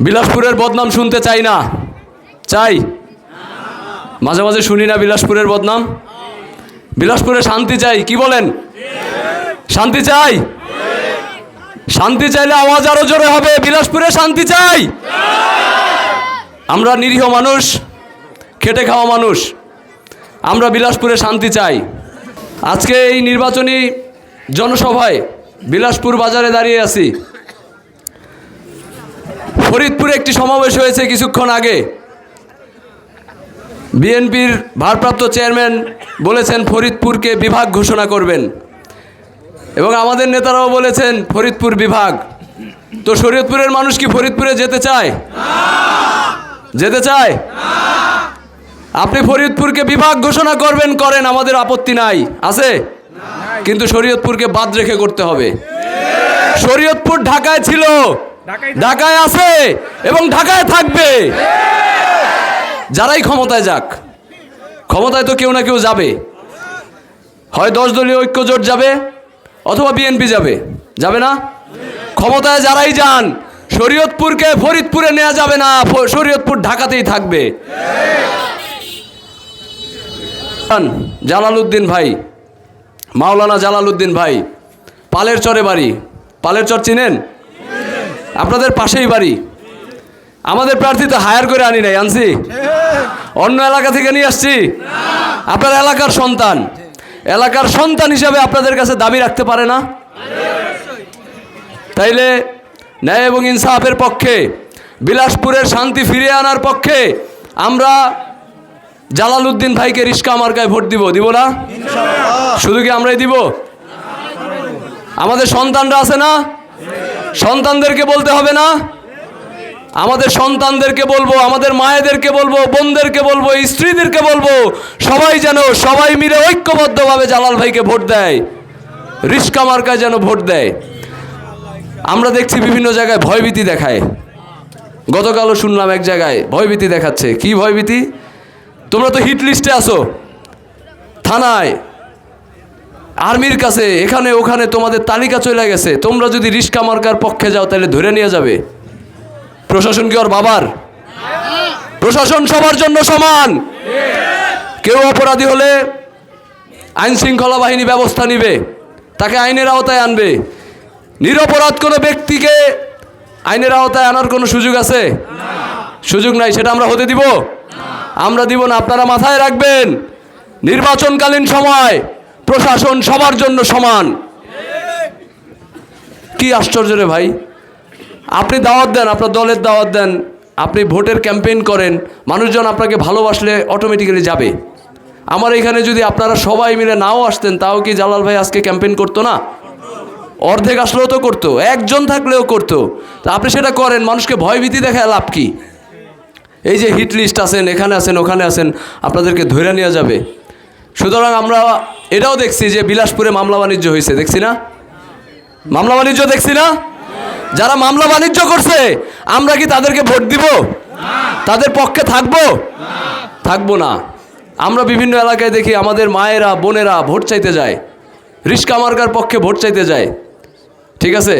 বিলাসপুরের বদনাম শুনতে চাই না। চাই? মাঝে মাঝে শুনি না বিলাসপুরের বদনাম। বিলাসপুরে শান্তি চাই, কি বলেন? শান্তি চাই? শান্তি চাইলে আওয়াজ আরও জোরে হবে। বিলাসপুরে শান্তি চাই? আমরা নিরীহ মানুষ, খেটে খাওয়া মানুষ। আমরা বিলাসপুরে শান্তি চাই। আজকে এই নির্বাচনী জনসভায় বিলাসপুর বাজারে দাঁড়িয়ে আছি। ফরিদপুরে একটি সমাবেশ হয়েছে কিছুক্ষণ আগে। বিএনপির ভারপ্রাপ্ত চেয়ারম্যান বলেছেন, ফরিদপুরকে বিভাগ ঘোষণা করবেন। এবং আমাদের নেতারাও বলেছেন, ফরিদপুর বিভাগ। তো শরীয়তপুরের মানুষ কি ফরিদপুরে যেতে চায়? যেতে চায়? আপনি ফরিদপুরকে বিভাগ ঘোষণা করবেন, করেন, আমাদের আপত্তি নাই। আছে? কিন্তু শরীয়তপুরকে বাদ রেখে করতে হবে। শরীয়তপুর ঢাকায় ছিল। ঢাকায় আছে এবং ঢাকায় থাকবে। যারাই ক্ষমতায় যাক, ক্ষমতায় তো কেউ না কেউ যাবে। হয় দশ দলীয় ঐক্যজোট যাবে, অথবা বিএনপি যাবে। যাবে না? ক্ষমতায় যারাই যান, শরীয়তপুরকে ফরিদপুরে নেওয়া যাবে না শরীয়তপুর ঢাকাতেই থাকবে। জালালউদ্দিন ভাই, মাওলানা জালালউদ্দিন ভাই, পালের চরে বাড়ি। পালের চর চিনেন? আপনাদের পাশেই বাড়ি। আমাদের প্রার্থী তো হায়ার করে আনি নাই আনছি। অন্য এলাকা থেকে নিয়ে আসছি। আপনার এলাকার সন্তান। এলাকার সন্তান হিসাবে আপনাদের কাছে দাবি রাখতে পারে না। তাইলে ন্যায় এবং ইনসাফের পক্ষে বিলাসপুরের শান্তি ফিরিয়ে আনার পক্ষে আমরা জালালউদ্দিন ভাইকে রিস্কা মার্কায় ভোট দিব দিব না? শুধু কি আমরাই দিব? আমাদের সন্তানরা আছে না? সন্তানদেরকে বলতে হবে না? আমাদের সন্তানদেরকে বলব, আমাদের মায়েদেরকে বলব, বোনদেরকে বলব, স্ত্রীদেরকে বলব, সবাই যেন, সবাই মিলে ঐক্যবদ্ধভাবে জালাল ভাইকে ভোট দেয় রিস্কা মার্কায় যেন ভোট দেয়। আমরা দেখছি বিভিন্ন জায়গায় ভয়ভীতি দেখায়। গতকালও শুনলাম এক জায়গায় ভয়ভীতি দেখাচ্ছে। কি ভয়ভীতি? তোমরা তো হিট লিস্টে আসো থানায় আর্মির কাছে, এখানে, ওখানে তোমাদের তালিকা চলে গেছে। তোমরা যদি রিস্কা মার্কার পক্ষে যাও, তাহলে ধরে নিয়ে যাবে। প্রশাসন কি ওর বাবার? প্রশাসন সবার জন্য সমান। কেউ অপরাধী হলে আইন শৃঙ্খলা বাহিনী ব্যবস্থা নিবে। তাকে আইনের আওতায় আনবে। নিরপরাধ কোনো ব্যক্তিকে আইনের আওতায় আনার কোনো সুযোগ আছে? সুযোগ নাই, সেটা আমরা হতে দিব? আমরা দিব না, আপনারা মাথায় রাখবেন। নির্বাচনকালীন সময় প্রশাসন সবার জন্য সমান। কি আশ্চর্য রে ভাই। আপনি দাওয়াত দেন, আপনার দলের দাওয়াত দেন, আপনি ভোটের ক্যাম্পেইন করেন, মানুষজন আপনাকে ভালোবাসলে অটোমেটিক্যালি যাবে। আমার এখানে যদি আপনারা সবাই মিলে নাও আসতেন, তাও কি জালাল ভাই আজকে ক্যাম্পেইন করতো না? অর্ধেক আসলেও তো করতো, একজন থাকলেও করতো। তা আপনি সেটা করেন, মানুষকে ভয়ভীতি দেখায় লাভ কি? এই যে হিট লিস্ট আছেন, এখানে আছেন, ওখানে আছেন, আপনাদেরকে ধরে নেওয়া যাবে। সুতরাং আমরা এটাও দেখছি যে বিলাসপুরে মামলা বাণিজ্য হয়েছে, দেখছি না? মামলা বাণিজ্য দেখছি না? যারা মামলা বাণিজ্য করছে, আমরা কি তাদেরকে ভোট দিব? তাদের পক্ষে থাকব? থাকব না। আমরা বিভিন্ন এলাকায় দেখি আমাদের মায়েরা, বোনেরা ভোট চাইতে যায়। রিস্কা মার্কার পক্ষে ভোট চাইতে যায়। ঠিক আছে?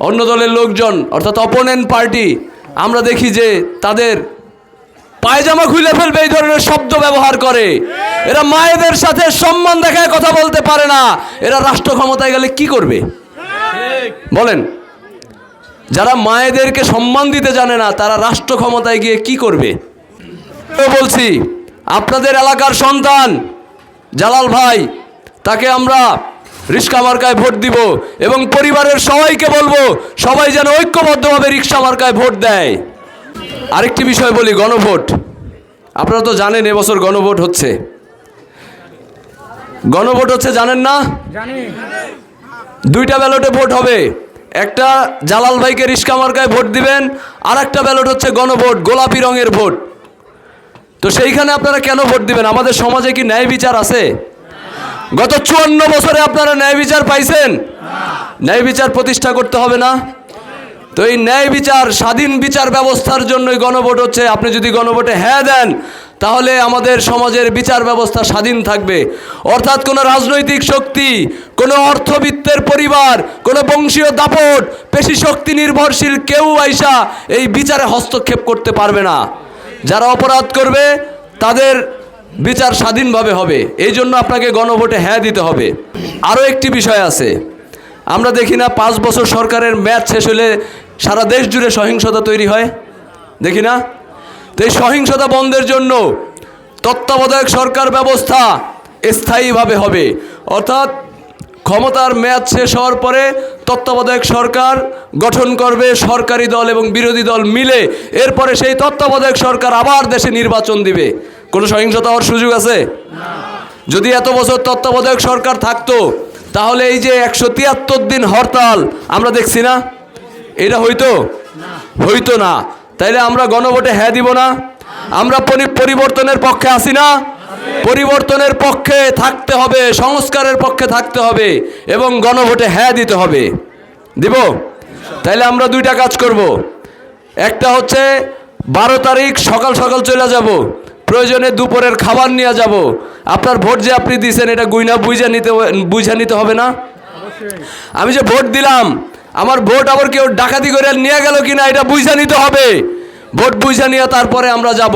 অন্য দলের লোকজন, অর্থাৎ অপোনেন্ট পার্টি আমরা দেখি যে তাদের পায়জামা খুলে ফেলবে এই ধরনের শব্দ ব্যবহার করে। এরা মায়েদের সাথে সম্মান দেখায় কথা বলতে পারে না। এরা রাষ্ট্র ক্ষমতায় গেলে কি করবে? বলেন, যারা মায়েদেরকে সম্মান দিতে জানে না, তারা রাষ্ট্র ক্ষমতায় গিয়ে কি করবে? বলছি, আপনাদের এলাকার সন্তান জালাল ভাই, তাকে আমরা রিক্সা মার্কায় ভোট দিব এবং পরিবারের সবাইকে বলব, সবাই যেন ঐক্যবদ্ধভাবে রিক্সা মার্কায় ভোট দেয়। আরেকটি বিষয় বলি, গণভোট। আপনারা তো জানেন এবছর গণভোট হচ্ছে। গণভোট হচ্ছে জানেন না? দুইটা ব্যালটে ভোট হবে। একটা জালাল ভাইকে রিস্কা মার্কায় ভোট দিবেন আর একটা ব্যালট হচ্ছে গণভোট গোলাপি রঙের ভোট। তো সেইখানে আপনারা কেন ভোট দিবেন? আমাদের সমাজে কি ন্যায় বিচার আছে? গত চুয়ান্ন বছরে আপনারা ন্যায় বিচার পাইছেন? ন্যায় বিচার প্রতিষ্ঠা করতে হবে না? তো এই ন্যায় বিচার, স্বাধীন বিচার ব্যবস্থার জন্যই গণভোট হচ্ছে। আপনি যদি গণভোটে হ্যাঁ দেন, তাহলে আমাদের সমাজের বিচার ব্যবস্থা স্বাধীন থাকবে। অর্থাৎ কোনো রাজনৈতিক শক্তি, কোনো অর্থবিত্তের পরিবার, কোনো বংশীয় দাপট, পেশি শক্তি নির্ভরশীল কেউ আইসা এই বিচারে হস্তক্ষেপ করতে পারবে না। যারা অপরাধ করবে, তাদের বিচার স্বাধীনভাবে হবে। এই জন্য আপনাকে গণভোটে হ্যাঁ দিতে হবে। আরও একটি বিষয় আছে। আমরা দেখি না, পাঁচ বছর সরকারের ম্যাচ শেষ হলে সারা দেশ জুড়ে সহিংসতা তৈরি হয়। দেখি না? তো এই সহিংসতা বন্ধের জন্য তত্ত্বাবধায়ক সরকার ব্যবস্থা স্থায়ীভাবে হবে। অর্থাৎ ক্ষমতার মেয়াদ শেষ হওয়ার পরে তত্ত্বাবধায়ক সরকার গঠন করবে সরকারি দল এবং বিরোধী দল মিলে। এরপরে সেই তত্ত্বাবধায়ক সরকার আবার দেশে নির্বাচন দিবে। কোনো সহিংসতা হওয়ার সুযোগ আছে? যদি এত বছর তত্ত্বাবধায়ক সরকার থাকতো, তাহলে এই যে একশো তিয়াত্তর দিন হরতাল, আমরা দেখছি না? এটা হইতো? হইতো না। তাইলে আমরা গণভোটে হ্যাঁ দিব না? আমরা পরিবর্তনের পক্ষে আসি না? পরিবর্তনের পক্ষে থাকতে হবে, সংস্কারের পক্ষে থাকতে হবে এবং গণভোটে হ্যাঁ দিতে হবে। দিব? তাইলে আমরা দুইটা কাজ করব। একটা হচ্ছে বারো তারিখ সকাল সকাল চলে যাব। প্রয়োজনে দুপুরের খাবার নিয়ে যাব। আপনার ভোট যে আপনি দিয়েছেন এটা গুইনা বুঝে নিতে বুঝা নিতে হবে না? আমি যে ভোট দিলাম আমার ভোট আবার কেউ ডাকাতি করে নিয়ে গেল কিনা এটা বুঝা নিতে হবে। ভোট বুঝা নিয়ে তারপরে আমরা যাব।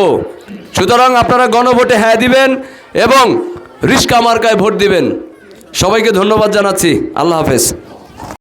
সুতরাং আপনারা গণভোটে হ্যাঁ দিবেন এবং রিস্কা মার্কায় ভোট দিবেন। সবাইকে ধন্যবাদ জানাচ্ছি। আল্লাহ হাফেজ।